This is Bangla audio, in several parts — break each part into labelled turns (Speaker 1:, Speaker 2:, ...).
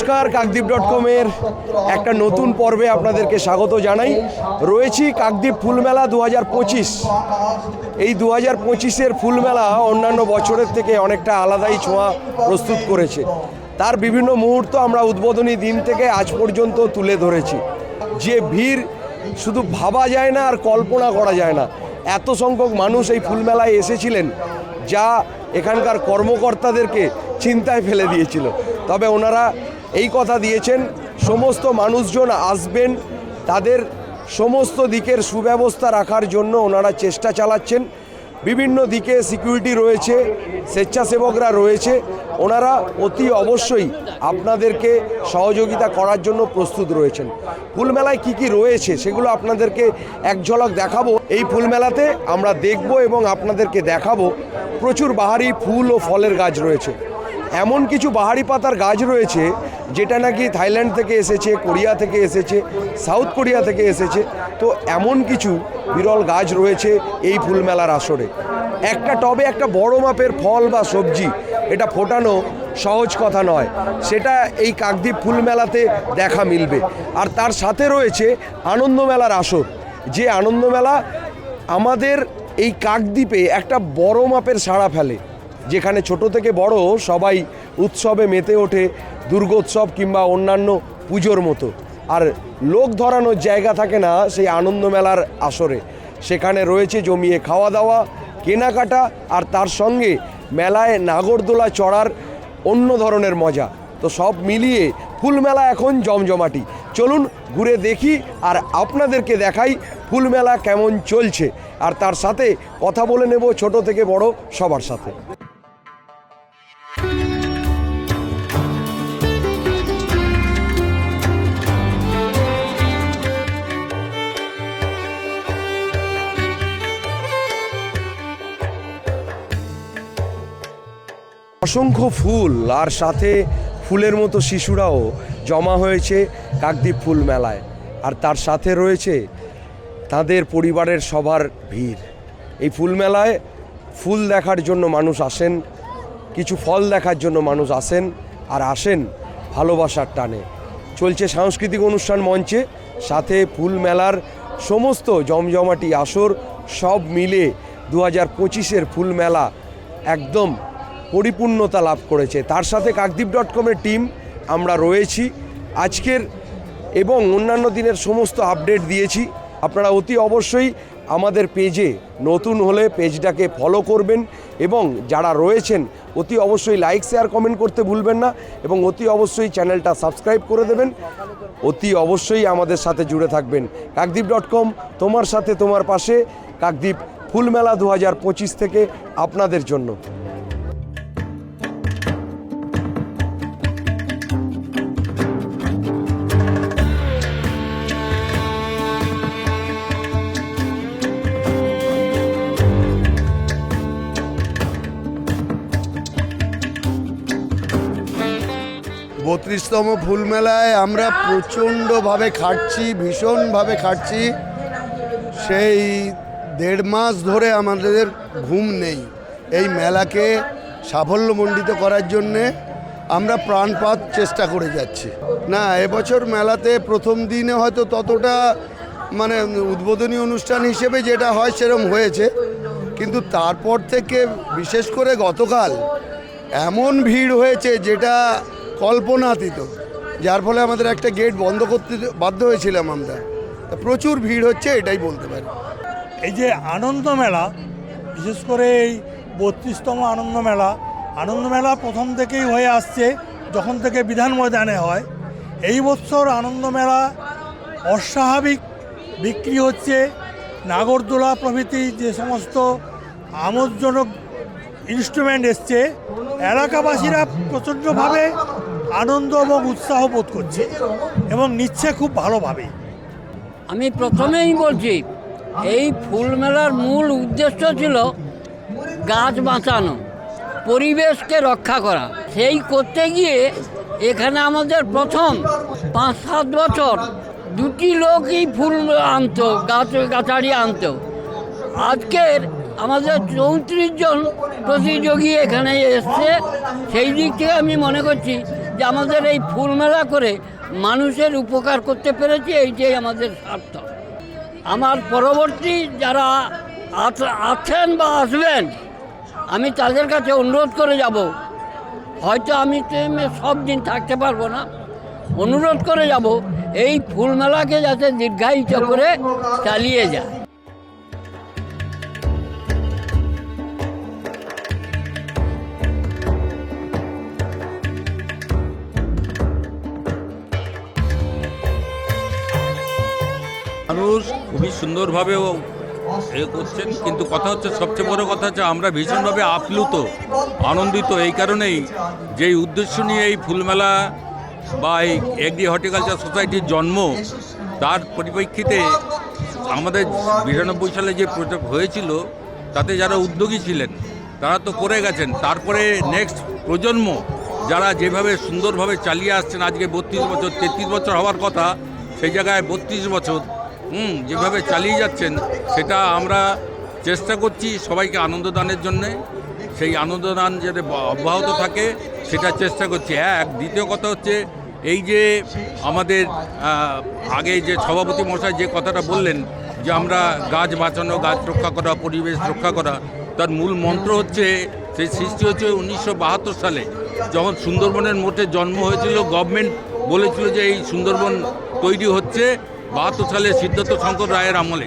Speaker 1: নমস্কার কাকদ্বীপ ডট কমের একটা নতুন পর্বে আপনাদেরকে স্বাগত জানাই। রয়েছি কাকদ্বীপ ফুলমেলা দু হাজার পঁচিশ। এই দু হাজার পঁচিশের ফুলমেলা অন্যান্য বছরের থেকে অনেকটা আলাদাই ছোঁয়া প্রস্তুত করেছে। তার বিভিন্ন মুহূর্ত আমরা উদ্বোধনী দিন থেকে আজ পর্যন্ত তুলে ধরেছি। যে ভিড় শুধু ভাবা যায় না, আর কল্পনা করা যায় না। এত সংখ্যক মানুষ এই ফুলমেলায় এসেছিলেন, যা এখানকার কর্মকর্তাদেরকে চিন্তায় ফেলে দিয়েছিল। তবে ওনারা এই কথা দিয়েছেন, সমস্ত মানুষজন আসবেন, তাদের সমস্ত দিকের সুব্যবস্থা রাখার জন্য ওনারা চেষ্টা চালাচ্ছেন। বিভিন্ন দিকে সিকিউরিটি রয়েছে, স্বেচ্ছাসেবকরা রয়েছে, ওনারা অতি অবশ্যই আপনাদেরকে সহযোগিতা করার জন্য প্রস্তুত রয়েছেন। ফুলমেলায় কি কি রয়েছে সেগুলো আপনাদেরকে এক ঝলক দেখাবো। এই ফুলমেলাতে আমরা দেখব এবং আপনাদেরকে দেখাবো, প্রচুর বাহারি ফুল ও ফলের গাছ রয়েছে। এমন কিছু বাহারি পাতার গাছ রয়েছে যেটা নাকি থাইল্যান্ড থেকে এসেছে, কোরিয়া থেকে এসেছে, সাউথ কোরিয়া থেকে এসেছে, তো এমন কিছু বিরল গাছ রয়েছে এই ফুলমেলার আসরে। একটা টবে একটা বড় মাপের ফল বা সবজি, এটা ফোটানো সহজ কথা নয়। সেটা এই কাকদ্বীপ ফুলমেলাতে দেখা মিলবে। আর তার সাথে রয়েছে আনন্দমেলার আসর। যে আনন্দমেলা আমাদের এই কাকদ্বীপে একটা বড় মাপের সাড়া ফেলে। যেখানে ছোট থেকে বড় সবাই উৎসবে মেতে ওঠে, দুর্গোৎসব কিংবা অন্যান্য পুজোর মতো। আর লোক ধরানোর জায়গা থাকে না সেই আনন্দ মেলার আসরে। সেখানে রয়েছে জমিয়ে খাওয়া দাওয়া কেনাকাটা আর তার সঙ্গে মেলায় নাগরদোলা চড়ার অন্য ধরনের মজা। তো সব মিলিয়ে ফুলমেলা এখন জমজমাটি। চলুন ঘুরে দেখি আর আপনাদেরকে দেখাই ফুলমেলা কেমন চলছে। আর তার সাথে কথা বলে নেব ছোট থেকে বড় সবার সাথে। অসংখ্য ফুল আর সাথে ফুলের মতো শিশুরাও জমা হয়েছে কাকদ্বীপ ফুল মেলায়। আর তার সাথে রয়েছে তাদের পরিবারের সবার ভিড়। এই ফুল মেলায় ফুল দেখার জন্য মানুষ আসেন, কিছু ফল দেখার জন্য মানুষ আসেন আর আসেন ভালোবাসার টানে। চলছে সাংস্কৃতিক অনুষ্ঠান মঞ্চে, সাথে ফুল মেলার সমস্ত জমজমাটি আসর সব মিলে দু হাজার পঁচিশের ফুল মেলা একদম পরিপূর্ণতা লাভ করেছে। তার সাথে কাকদ্বীপ ডট কমের টিম আমরা রয়েছি। আজকের এবং অন্যান্য দিনের সমস্ত আপডেট দিয়েছি। আপনারা অতি অবশ্যই আমাদের পেজে নতুন হলে পেজটাকে ফলো করবেন এবং যারা রয়েছেন, অতি অবশ্যই লাইক শেয়ার কমেন্ট করতে ভুলবেন না এবং অতি অবশ্যই চ্যানেলটা সাবস্ক্রাইব করে দেবেন। অতি অবশ্যই আমাদের সাথে জুড়ে থাকবেন। কাকদ্বীপ ডট কম তোমার সাথে, তোমার পাশে কাকদ্বীপ ফুলমেলা দু হাজার পঁচিশ থেকে আপনাদের জন্য।
Speaker 2: বত্রিশতম ফুল মেলায় আমরা প্রচণ্ডভাবে খাটছি, ভীষণভাবে খাটছি। সেই দেড় মাস ধরে আমাদের ঘুম নেই। এই মেলাকে সাফল্যমণ্ডিত করার জন্যে আমরা প্রাণপাত চেষ্টা করে যাচ্ছি। না, এবছর মেলাতে প্রথম দিনে হয়তো ততটা মানে উদ্বোধনী অনুষ্ঠান হিসেবে যেটা হয় সেরকম হয়েছে। কিন্তু তারপর থেকে বিশেষ করে গতকাল এমন ভিড় হয়েছে যেটা কল্পনাতীত, যার ফলে আমাদের একটা গেট বন্ধ করতে বাধ্য হয়েছিলাম আমরা। প্রচুর ভিড় হচ্ছে, এটাই বলতে পারি।
Speaker 3: এই যে আনন্দ মেলা, বিশেষ করে এই বত্রিশতম আনন্দ মেলা আনন্দ মেলা প্রথম থেকেই হয়ে আসছে যখন থেকে বিধান ময়দানে হয়। এই বছর আনন্দ মেলা অস্বাভাবিক বিক্রি হচ্ছে। নাগরদোলা প্রভৃতি যে সমস্ত আমোদজনক ইনস্ট্রুমেন্ট এসছে। এলাকাবাসীরা প্রচণ্ডভাবে আনন্দ এবং উৎসাহ বোধ করছে এবং নিচ্ছে খুব ভালোভাবে।
Speaker 4: আমি প্রথমেই বলছি, এই ফুল মেলার মূল উদ্দেশ্য ছিল গাছ বাঁচানো, পরিবেশকে রক্ষা করা। সেই করতে গিয়ে এখানে আমাদের প্রথম পাঁচ সাত বছর দুটি লোকই ফুল আনতো, গাছ গাছাড়ি আনতো। আজকের আমাদের চৌত্রিশ জন প্রতিযোগী এখানে এসছে। সেই দিক থেকে আমি মনে করছি যে আমাদের এই ফুল মেলা করে মানুষের উপকার করতে পেরেছি, এইটাই আমাদের স্বার্থ। আমার পরবর্তী যারা আছেন বা আসবেন, আমি তাদের কাছে অনুরোধ করে যাব। হয়তো আমি সব দিন থাকতে পারব না। অনুরোধ করে যাব, এই ফুল মেলাকে যাতে দীর্ঘায়িত করে চালিয়ে যায়।
Speaker 5: মানুষ খুবই সুন্দরভাবে এ করছেন, কিন্তু কথা হচ্ছে, সবচেয়ে বড় কথা হচ্ছে, আমরা ভীষণভাবে আপ্লুত, আনন্দিত। এই কারণেই যে উদ্দেশ্য নিয়ে এই ফুলমেলা বা এই এগ্রি হর্টিকালচার সোসাইটির জন্ম, তার পরিপ্রেক্ষিতে আমাদের বিরানব্বই সালে যে প্রজেক্ট হয়েছিল, তাতে যারা উদ্যোগী ছিলেন, তারা তো করে গেছেন। তারপরে নেক্সট প্রজন্ম, যারা যেভাবে সুন্দরভাবে চালিয়ে আসছেন, আজকে বত্রিশ বছর, তেত্রিশ বছর হওয়ার কথা, সেই জায়গায় বত্রিশ বছর হুম, যেভাবে চালিয়ে যাচ্ছেন, সেটা আমরা চেষ্টা করছি সবাইকে আনন্দদানের জন্যে। সেই আনন্দদান যাতে অব্যাহত থাকে, সেটা চেষ্টা করছি। এক দ্বিতীয় কথা হচ্ছে, এই যে আমাদের আগে যে সভাপতি মশাই যে কথাটা বললেন, যে আমরা গাছ বাঁচানো, গাছ রক্ষা করা, পরিবেশ রক্ষা করা, তার মূল মন্ত্র হচ্ছে, সেই সৃষ্টি হচ্ছে উনিশশো বাহাত্তর সালে। যখন সুন্দরবনের মোটে জন্ম হয়েছিল গভর্নমেন্ট বলেছিল যে এই সুন্দরবন তৈরি হচ্ছে বাহাত্তর সালে সিদ্ধার্থ শঙ্কর রায়ের আমলে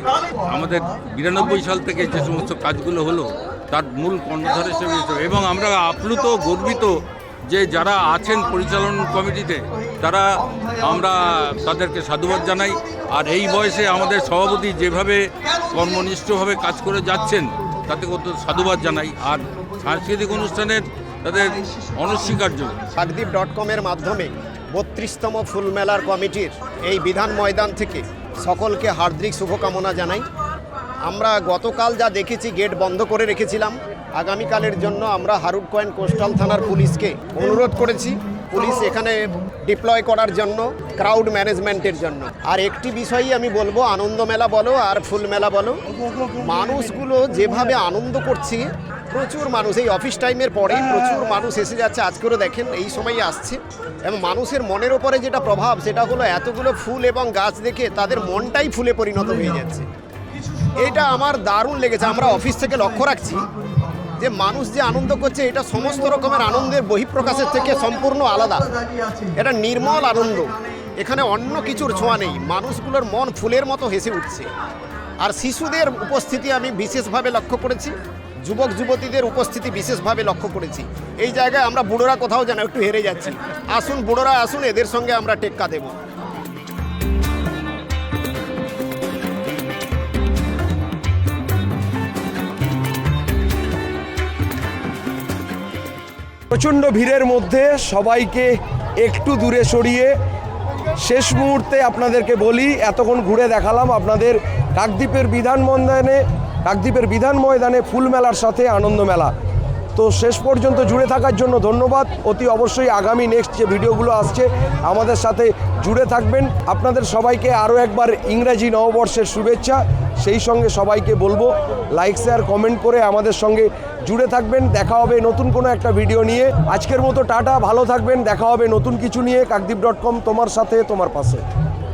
Speaker 5: আমাদের বিরানব্বই সাল থেকে যে সমস্ত কাজগুলো হলো, তার মূল কর্ণধার হিসেবে এবং আমরা আপ্লুত, গর্বিত যে যারা আছেন পরিচালন কমিটিতে, তারা আমরা তাদেরকে সাধুবাদ জানাই। আর এই বয়সে আমাদের সভাপতি যেভাবে কর্মনিষ্ঠভাবে কাজ করে যাচ্ছেন, তাতে কত সাধুবাদ জানাই। আর সাংস্কৃতিক অনুষ্ঠানের তাদের অনস্বীকার্য।
Speaker 6: কাকদ্বীপ ডট কমের মাধ্যমে বত্রিশতম ফুলমেলার কমিটির এই বিধান ময়দান থেকে সকলকে হার্দিক শুভকামনা জানাই। আমরা গতকাল যা দেখেছি, গেট বন্ধ করে রেখেছিলাম। আগামীকালের জন্য আমরা হারুড কয়েন কোস্টাল থানার পুলিশকে অনুরোধ করেছি। পুলিশ এখানে ডিপ্লয় করার জন্য, ক্রাউড ম্যানেজমেন্টের জন্য। আর একটি বিষয়ই আমি বলব, আনন্দ মেলা বলো আর ফুল মেলা বলো। মানুষগুলো যেভাবে আনন্দ করছে প্রচুর মানুষ এই অফিস টাইমের পরে প্রচুর মানুষ এসে যাচ্ছে। আজকেরও দেখেন এই সময়ই আসছে। এবং মানুষের মনের ওপরে যেটা প্রভাব সেটা হলো এতগুলো ফুল এবং গাছ দেখে তাদের মনটাই ফুলে পরিণত হয়ে যাচ্ছে। এটা আমার দারুণ লেগেছে। আমরা অফিস থেকে লক্ষ্য রাখছি যে মানুষ যে আনন্দ করছে এটা সমস্ত রকমের আনন্দের বহিঃপ্রকাশের থেকে সম্পূর্ণ আলাদা। এটা নির্মল আনন্দ। এখানে অন্য কিছুর ছোঁয়া নেই। মানুষগুলোর মন ফুলের মতো হেসে উঠছে। আর শিশুদের উপস্থিতি আমি বিশেষভাবে লক্ষ্য করেছি। যুবক যুবতীদের উপস্থিতি বিশেষভাবে লক্ষ্য করেছি। এই জায়গায় আমরা বুড়োরা কোথাও যেন একটু হেরে যাচ্ছি। আসুন বুড়োরা, আসুন, এদের সঙ্গে আমরা টেক্কা দেবো।
Speaker 1: প্রচণ্ড ভিড়ের মধ্যে সবাইকে একটু দূরে সরিয়ে শেষ মুহূর্তে আপনাদেরকে বলি, এতক্ষণ ঘুরে দেখালাম আপনাদের কাকদ্বীপের বিধান কাকদ্বীপের বিধান ময়দানে ফুল মেলার সাথে আনন্দ মেলা। তো শেষ পর্যন্ত জুড়ে থাকার জন্য ধন্যবাদ। অতি অবশ্যই আগামী নেক্সট যে ভিডিওগুলো আসছে, আমাদের সাথে জুড়ে থাকবেন। আপনাদের সবাইকে আরও একবার ইংরাজি নববর্ষের শুভেচ্ছা। সেই সঙ্গে সবাইকে বলব লাইক শেয়ার কমেন্ট করে আমাদের সঙ্গে জুড়ে থাকবেন। দেখা হবে নতুন কোনো একটা ভিডিও নিয়ে। আজকের মতো টাটা, ভালো থাকবেন। দেখা হবে নতুন কিছু নিয়ে কাকদ্বীপ ডট কম তোমার সাথে, তোমার পাশে।